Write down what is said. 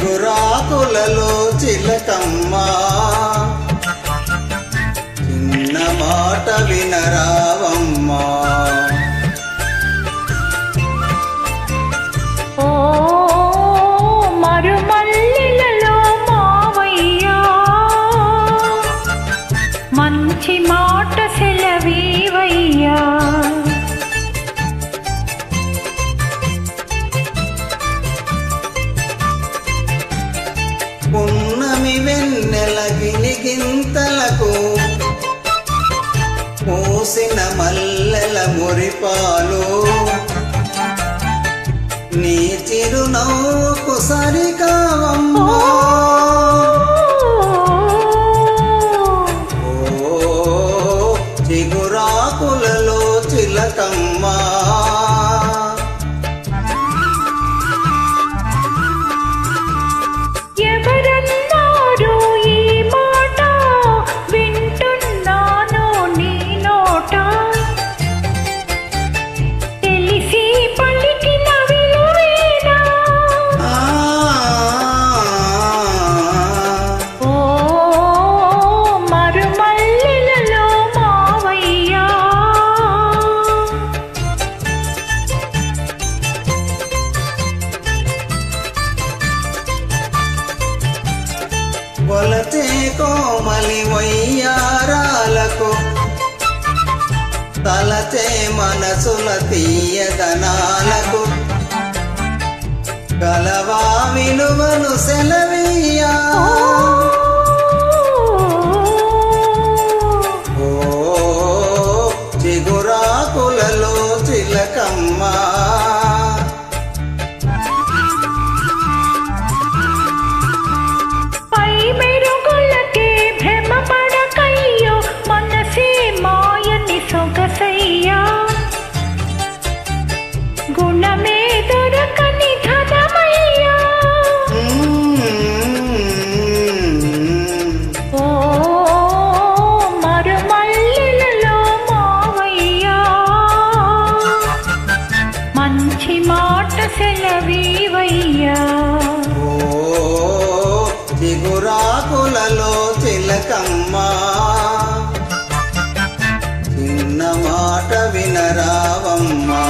చిగురాకులలో చిలకమ్మ. చిన్న మాట వినరావమ్మా ఓ మంచి మాట సెలవీవయ్యా. పూసిన మల్లెల మురిపాలు. నీ చిరునవ్వుకు సరికావమ్మా. ఓ చిగురాకులలో చిలకమ్మా. కొలచే కోమలి వయ్యారాలకు. తలచే మనసుల తీయదనాలకు. కలవా విలువను సెలవీయా. ఓ చిగురాకులలో చిలకమ్మా. మంచి మాట సెలవీవయ్యా. ఓ చిగురాకులలో చిలకమ్మా చిన్న మాట వినరావమ్మా.